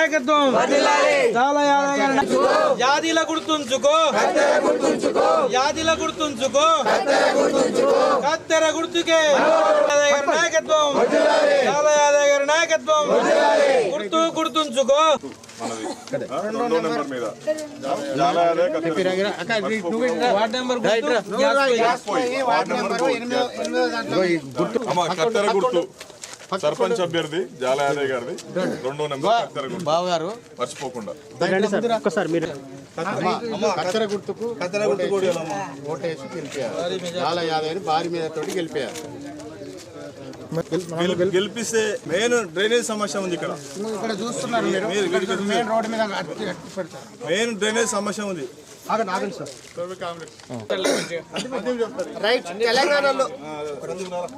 నాయకత్వం. యాదిల గుర్తుంచుకో. యాదిల గుర్తుంచుకో. కత్తెర గుర్తుకే. నాయకత్వం. చాలా గారి నాయకత్వం. గుర్తు గుర్తుంచుకో. గుర్తు. సర్పంచ్ అభ్యర్థి జాల యాదవ్ గారిది. రెండో నెంబర్ గుర్తు. బావగారు. మర్చిపోకుండా. కత్తెర గుర్తుకు కత్తెర గుర్తు ఓటేసి గెలిపారు చాలా యాదవ్ భారీ మీద తోటి గెలిపారు. గెల్- గెలిపిస్తే మెయిన్ డ్రైనేజ్ సమస్య ఉంది ఇక్కడ. ఇక్కడ చూస్తున్నారు మీరు. మీరు మెయిన్ డ్రైనేజ్ సమస్య ఉంది. ఆగండి ఆగండి సార్. రైట్ తెలంగాణలో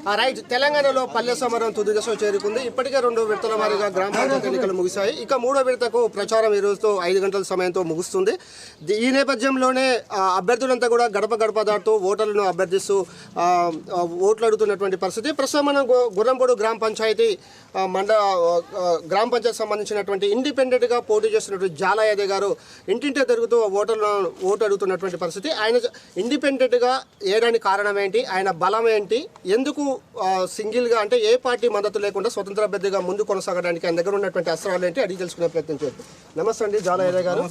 ఆ, రైట్ తెలంగాణలో పల్లె సమరం తుది దశ చేరుకుంది. ఇప్పటికే రెండు విడతల వారీగా గ్రామ పంచాయతీ ఎన్నికలు ముగిశాయి. ఇక మూడో విడతకు ప్రచారం ఈ రోజుతో ఐదు గంటల సమయంతో ముగుస్తుంది. ఈ నేపథ్యంలోనే అభ్యర్థులంతా కూడా గడప గడప దాటుతూ ఓటర్లను అభ్యర్థిస్తూ ఓట్లు అడుగుతున్నటువంటి పరిస్థితి. ప్రస్తుతం మనం గు- గ్రామ పంచాయతీ మండ గ్రామ పంచాయతీ సంబంధించినటువంటి ఇండిపెండెంట్గా పోటీ చేస్తున్నటువంటి జాలా గారు ఇంటింటే తిరుగుతూ ఓటర్లను ఓటు అడుగుతున్నటువంటి పరిస్థితి. ఆయన ఇండిపెండెంట్గా వేయడానికి కారణం ఏంటి ఆయన బలం ఏంటి ఎందుకు సింగిల్గా అంటే ఏ పార్టీ మద్దతు లేకుండా స్వతంత్ర అభ్యర్థిగా ముందు కొనసాగడానికి ఆయన దగ్గర ఉన్నటువంటి అస్త్రాలు ఏంటి? అడిగి తెలుసుకునే ప్రయత్నం చేద్దాం. నమస్తే అండి జాలా యాదవ్ గారు.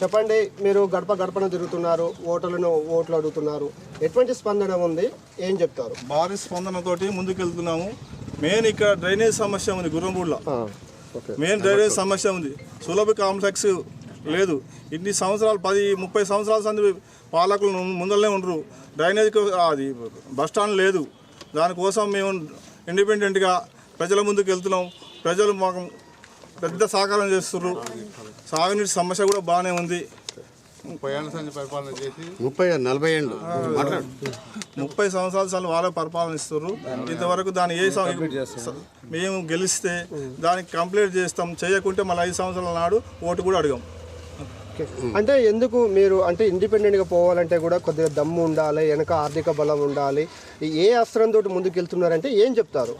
చెప్పండి మీరు గడప గడపను తిరుగుతున్నారు ఓటర్లను ఓట్లు అడుగుతున్నారు ఎటువంటి స్పందన ఉంది? ఏం చెప్తారు? భారీ స్పందనతోటి ముందుకెళ్తున్నాము. మెయిన్ ఇక్కడ డ్రైనేజ్ సమస్య ఉంది గుర్రంపూడిలో మెయిన్ డ్రైనేజ్ సమస్య ఉంది. సులభ కాంప్లెక్స్ లేదు. ఇన్ని సంవత్సరాలు పది ముప్పై సంవత్సరాల సంది పాలకులు ముందరనే ఉండరు. డ్రైనేజ్కి అది బస్ స్టాండ్ లేదు. దానికోసం మేము ఇండిపెండెంట్గా ప్రజల ముందుకు వెళ్తున్నాం. ప్రజలు మాకు పెద్ద సహకారం చేస్తున్నారు సాగునీటి సమస్య కూడా బాగానే ఉంది. ముప్పై ఏళ్ళ సంది పరిపాలన చేసి ముప్పై నలభై ఏళ్ళు. మాట్లాడు ముప్పై సంవత్సరాల సార్లు వాళ్ళే పరిపాలన ఇస్తారు ఇంతవరకు దాన్ని ఏ మేము గెలిస్తే దానికి కంప్లీట్ చేస్తాం. చేయకుంటే మళ్ళీ ఐదు సంవత్సరాల నాడు ఓటు కూడా అడగం. అంటే ఎందుకు మీరు అంటే ఇండిపెండెంట్గా పోవాలంటే కూడా కొద్దిగా దమ్ము ఉండాలి వెనక ఆర్థిక బలం ఉండాలి. ఏ అస్త్రంతో ముందుకు వెళ్తున్నారంటే ఏం చెప్తారు?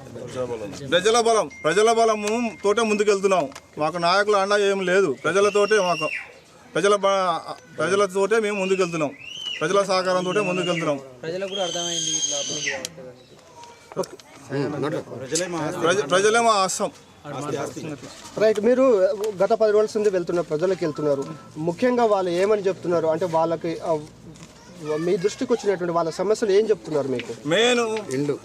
ప్రజల బలం ప్రజల బలము తోటే ముందుకెళ్తున్నాం. మాకు నాయకుల అండ ఏం లేదు. ప్రజలతోటే మాకు ప్రజల ప్రజలతోటే మేము ముందుకెళ్తున్నాం. ప్రజల సహకారంతో ముందుకెళ్తున్నాం. ప్రజలకు కూడా అర్థమైంది ప్రజలే మా ఆస్తం రైట్ మీరు గత పది రోజుల నుండి వెళ్తున్న ప్రజలకు వెళ్తున్నారు. ముఖ్యంగా వాళ్ళు ఏమని చెప్తున్నారు? అంటే వాళ్ళకి మీ దృష్టికి వచ్చినటువంటి వాళ్ళ సమస్యలు ఏం చెప్తున్నారు మీకు? మెయిన్ ఇండు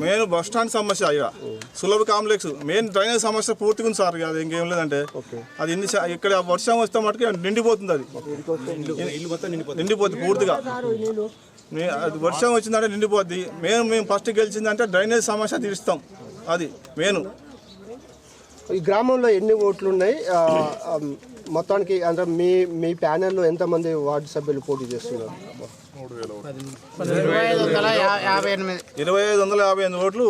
మెయిన్ బస్ స్టాండ్ సమస్య ఇక. సులభ కాంప్లెక్స్. మెయిన్ డ్రైనేజ్ సమస్య పూర్తిగా ఉంది సార్ ఇక అది ఇంకేం లేదంటే. అది ఇన్ని సా- ఇక్కడ వర్షం వస్తే మటుకు నిండిపోతుంది అది. నిండిపోతుంది. పూర్తిగా. అది వర్షం వచ్చిందంటే నిండిపోద్ది. మేము మేము ఫస్ట్ గెలిచిందంటే డ్రైనేజ్ సమస్య తీరుస్తాం. అది మెయిన్. ఈ గ్రామంలో ఎన్ని ఓట్లు ఉన్నాయి మొత్తానికి అంటే మీ మీ ప్యానెల్లో ఎంతమంది వార్డు సభ్యులు పోటీ చేస్తున్నారు? ఇరవై ఐదు వందల యాభై ఎనిమిది. ఓట్లు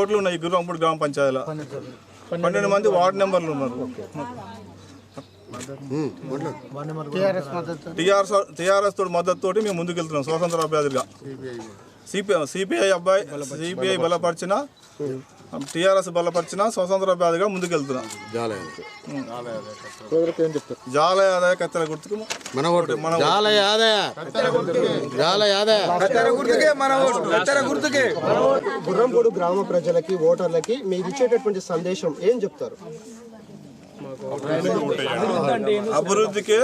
ఓట్లు ఉన్నాయి గుర్రంపూడి గ్రామ పంచాయతీలో. పన్నెండు మంది వార్డు నెంబర్లు ఉన్నారు. టీఆర్ఎస్ టీఆర్ఎస్ తోటి మద్దతు తోటి మేము ముందుకెళ్తున్నాం స్వతంత్ర అభ్యర్థిగా సిపిఐ సిపిఐ అబ్బాయి సిపిఐ బలపరిచిన టీఆర్ఎస్ బలపరిచిన స్వతంత్ర అభ్యర్థిగా ముందుకు వెళ్తున్నాం జాల ఆదాయ కత్తెర గుర్తుకు మన ఓటు. జాల జాల గుర్రంపూడి గ్రామ ప్రజలకి ఓటర్లకి మీరు ఇచ్చేటటువంటి సందేశం ఏం చెప్తారు? అభివృద్ధికే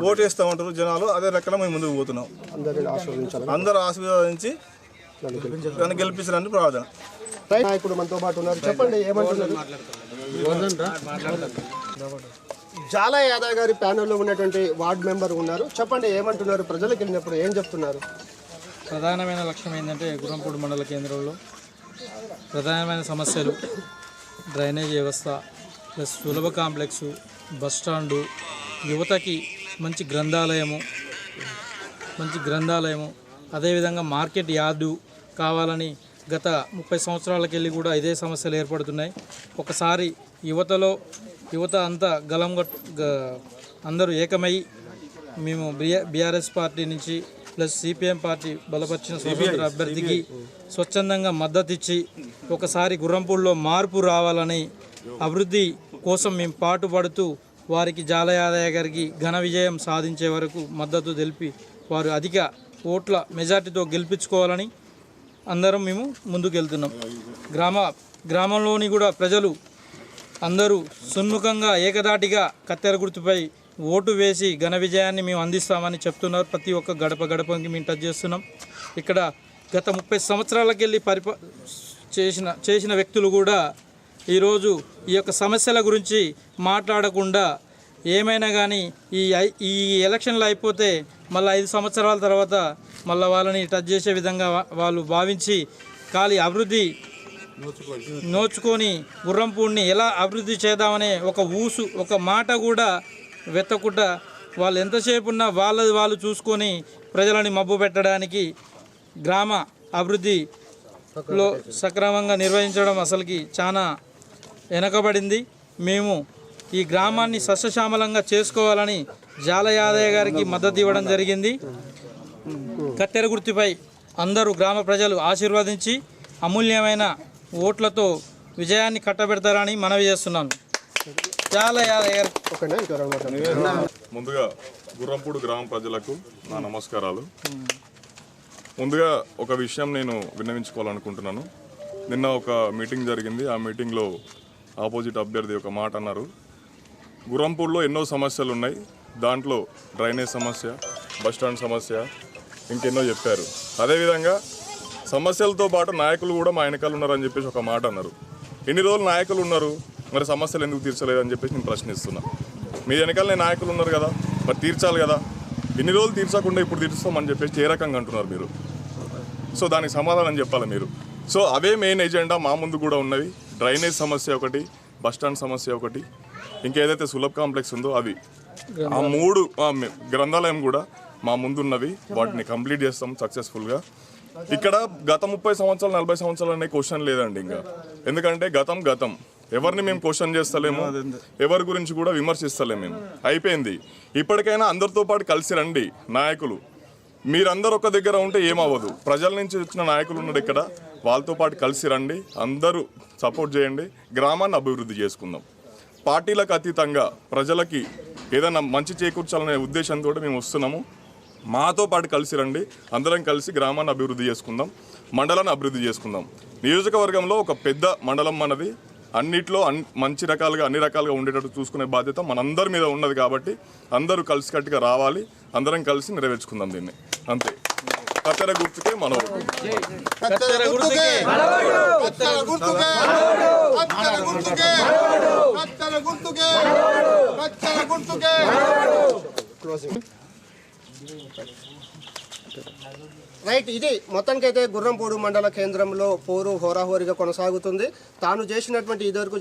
ఓటేస్తామంటారు జనాలు. అదే రకంగా మేము ముందుకు పోతున్నాం. అందరూ ఆశీర్వదించి నన్ను గెలిపించాలని ప్రార్థన. నాయకుడు మనతో పాటు ఉన్నారు. చెప్పండి ఏమంటున్నారు? జాలా యాదవ్ గారి ప్యానెల్లో ఉన్నటువంటి వార్డ్ మెంబర్ ఉన్నారు. చెప్పండి ఏమంటున్నారు? ప్రజలకు వెళ్ళినప్పుడు ఏం చెప్తున్నారు? ప్రధానమైన లక్ష్యం ఏంటంటే గురంపూడి మండల కేంద్రంలో ప్రధానమైన సమస్యలు డ్రైనేజ్ వ్యవస్థ ప్లస్ సులభ కాంప్లెక్సు బస్ స్టాండు యువతకి మంచి గ్రంథాలయము మంచి గ్రంథాలయము అదేవిధంగా మార్కెట్ యార్డు కావాలని గత ముప్పై సంవత్సరాలకి వెళ్ళి కూడా ఇదే సమస్యలు ఏర్పడుతున్నాయి. ఒకసారి యువతలో యువత అంతా గలం అందరూ ఏకమై మేము బిఆర్ బీఆర్ఎస్ పార్టీ నుంచి ప్లస్ సిపిఎం పార్టీ బలపరిచిన స్వతంత్ర అభ్యర్థికి స్వచ్ఛందంగా మద్దతు ఇచ్చి ఒకసారి గుర్రంపూడిలో మార్పు రావాలని అభివృద్ధి కోసం మేము పాటుపడుతూ వారికి జాలయాదయ్య గారికి ఘన విజయం సాధించే వరకు మద్దతు తెలిపి వారు అధిక ఓట్ల మెజార్టీతో గెలిపించుకోవాలని అందరం మేము ముందుకు వెళ్తున్నాం గ్రామ గ్రామంలోని కూడా ప్రజలు అందరూ సున్ముఖంగా ఏకదాటిగా కత్తెర గుర్తుపై ఓటు వేసి ఘన విజయాన్ని మేము అందిస్తామని చెప్తున్నారు. ప్రతి ఒక్క గడప గడపకి మేము టచ్ చేస్తున్నాం. ఇక్కడ గత ముప్పై సంవత్సరాలకెళ్ళి పరిప చేసిన చేసిన వ్యక్తులు కూడా ఈరోజు ఈ యొక్క సమస్యల గురించి మాట్లాడకుండా ఏమైనా కానీ ఈ ఐ- ఈ ఎలక్షన్లు అయిపోతే మళ్ళీ ఐదు సంవత్సరాల తర్వాత మళ్ళీ వాళ్ళని టచ్ చేసే విధంగా వాళ్ళు భావించి ఖాళీ అభివృద్ధి నోచుకొని గుర్రంపూడిని ఎలా అభివృద్ధి చేద్దామనే ఒక ఊసు ఒక మాట కూడా వెతకుండా వాళ్ళు ఎంతసేపు ఉన్నా వాళ్ళది వాళ్ళు చూసుకొని ప్రజలని మబ్బు పెట్టడానికి గ్రామ అభివృద్ధిలో సక్రమంగా నిర్వహించడం అసలుకి చాలా వెనకబడింది. మేము ఈ గ్రామాన్ని సస్యశ్యామలంగా చేసుకోవాలని జాల యాదయ్య గారికి మద్దతు ఇవ్వడం జరిగింది. కత్తెర గుర్తుపై అందరూ గ్రామ ప్రజలు ఆశీర్వదించి అమూల్యమైన ఓట్లతో విజయాన్ని కట్టబెడతారని మనవి చేస్తున్నాను. మాటలు. ముందుగా గుర్రంపూడి గ్రామ ప్రజలకు నా నమస్కారాలు. ముందుగా ఒక విషయం నేను విన్నవించుకోవాలనుకుంటున్నాను. నిన్న ఒక మీటింగ్ జరిగింది. ఆ మీటింగ్లో ఆపోజిట్ అభ్యర్థి ఒక మాట అన్నారు. గుర్రంపూడిలో ఎన్నో సమస్యలు ఉన్నాయి. దాంట్లో డ్రైనేజ్ సమస్య బస్టాండ్ సమస్య ఇంకెన్నో చెప్పారు. అదేవిధంగా సమస్యలతో పాటు నాయకులు కూడా మా వెనకాల ఉన్నారని చెప్పేసి ఒక మాట అన్నారు. ఎన్ని రోజులు నాయకులు ఉన్నారు? మరి సమస్యలు ఎందుకు తీర్చలేదని చెప్పేసి నేను ప్రశ్నిస్తున్నా. మీ వెనకాలనే నాయకులు ఉన్నారు కదా మరి తీర్చాలి కదా. ఎన్ని రోజులు తీర్చకుండా ఇప్పుడు తీర్చుస్తామని చెప్పేసి ఏ రకంగా అంటున్నారు మీరు? సో దానికి సమాధానం చెప్పాలి మీరు. సో అవే మెయిన్ ఎజెండా మా ముందు కూడా ఉన్నవి. డ్రైనేజ్ సమస్య ఒకటి బస్టాండ్ సమస్య ఒకటి ఇంకేదైతే సులభ్ కాంప్లెక్స్ ఉందో అవి. ఆ మూడు గ్రంథాలయం కూడా మా ముందున్నవి. వాటిని కంప్లీట్ చేస్తాం సక్సెస్ఫుల్గా. ఇక్కడ గత ముప్పై సంవత్సరాలు నలభై సంవత్సరాలు అనే క్వశ్చన్ లేదండి ఇంకా. ఎందుకంటే గతం గతం. ఎవరిని మేము క్వశ్చన్ చేస్తలేము ఎవరి గురించి కూడా విమర్శిస్తలేము మేము. అయిపోయింది. ఇప్పటికైనా అందరితో పాటు కలిసి రండి నాయకులు. మీరందరూ ఒక దగ్గర ఉంటే ఏమవ్వదు. ప్రజల నుంచి వచ్చిన నాయకులు ఉన్నారు ఇక్కడ. వాళ్ళతో పాటు కలిసి రండి అందరూ సపోర్ట్ చేయండి. గ్రామాన్ని అభివృద్ధి చేసుకుందాం. పార్టీలకు అతీతంగా ప్రజలకి ఏదైనా మంచి చేకూర్చాలనే ఉద్దేశంతో మేము వస్తున్నాము. మాతో పాటు కలిసి రండి. అందరం కలిసి గ్రామాన్ని అభివృద్ధి చేసుకుందాం. మండలాన్ని అభివృద్ధి చేసుకుందాం. నియోజకవర్గంలో ఒక పెద్ద మండలం మనది. అన్నిట్లో అన్ మంచి రకాలుగా అన్ని రకాలుగా ఉండేటట్టు చూసుకునే బాధ్యత మనందరి మీద ఉన్నది కాబట్టి అందరూ కలిసికట్టుగా రావాలి. అందరం కలిసి నెరవేర్చుకుందాం దీన్ని. అంతే. కత్తెర గుర్తుకే మన కత్తెర గుర్తుకే. కత్తెర గుర్తుకే. కత్తెర గుర్తుకే. కత్తెర గుర్తుకే. కత్తెర గుర్తుకే. Yo, రైట్ ఇది మొత్తానికైతే గుర్రంపూడు మండల కేంద్రంలో పోరు హోరాహోరీగా కొనసాగుతుంది. తాను చేసినటువంటి ఇదివరకు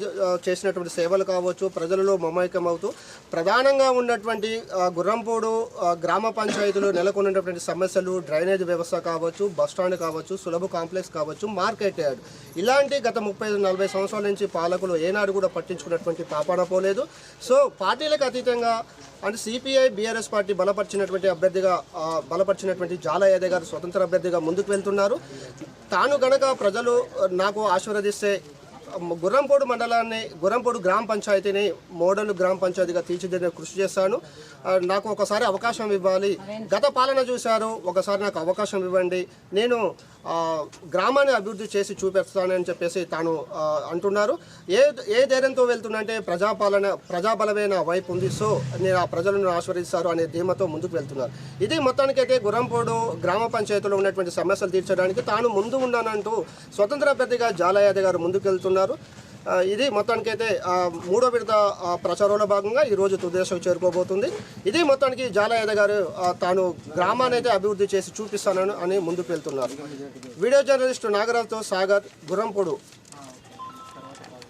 చేసినటువంటి సేవలు కావచ్చు ప్రజలలో మమైకం అవుతూ ప్రధానంగా ఉన్నటువంటి గుర్రంపోడు గుర్రంపూడు గ్రామ పంచాయతీలో నెలకొన్నటువంటి సమస్యలు డ్రైనేజ్ వ్యవస్థ కావచ్చు బస్టాండ్ కావచ్చు సులభ కాంప్లెక్స్ కావచ్చు మార్కెట్ యార్డ్. ఇలాంటి గత ముప్పై నలభై సంవత్సరాల నుంచి పాలకులు ఏనాడు కూడా పట్టించుకున్నటువంటి పాపాన పోలేదు. సో పార్టీలకు అతీతంగా అంటే సిపిఐ బీఆర్ఎస్ పార్టీ బలపరిచినటువంటి అభ్యర్థిగా బలపరిచినటువంటి జాల యాదవ్ గారు స్వతంత్ర అభ్యర్థిగా ముందుకు వెళ్తున్నారు. తాను గనక ప్రజలు నాకు ఆశీర్వదిస్తే గుర్రంపోడు మండలాన్ని గుర్రంపోడు గ్రామ పంచాయతీని మోడల్ గ్రామ పంచాయతీగా తీర్చిదిద్దే కృషి చేస్తాను నాకు ఒకసారి అవకాశం ఇవ్వాలి. గత పాలన చూశారు. ఒకసారి నాకు అవకాశం ఇవ్వండి. నేను గ్రామాన్ని అభివృద్ధి చేసి చూపిస్తానని చెప్పేసి తాను అంటున్నారు. ఏ ఏ ధైర్యంతో వెళ్తున్నంటే ప్రజాపాలన ప్రజాబలమే నా వైపు ఉంది. సో నేను ఆ ప్రజలను ఆశీర్వదిస్తారు అనే ధీమతో ముందుకు వెళ్తున్నారు. ఇది మొత్తానికైతే గుర్రంపోడు గ్రామ పంచాయతీలో ఉన్నటువంటి సమస్యలు తీర్చడానికి తాను ముందు ఉన్నానంటూ స్వతంత్ర అభ్యర్థిగా జాలయాద గారు ముందుకు వెళ్తున్నారు ఉన్నారు ఇది మొత్తానికైతే అయితే మూడో విడత ప్రచారంలో భాగంగా ఈ రోజు చేరుకోబోతుంది. ఇది మొత్తానికి జాలయ్య గారు తాను గ్రామాన్ని అయితే అభివృద్ధి చేసి చూపిస్తానని అని ముందుకు వెళ్తున్నారు. వీడియో జర్నలిస్ట్ నాగరాజుతో సాగర్ గుర్రంపొడు.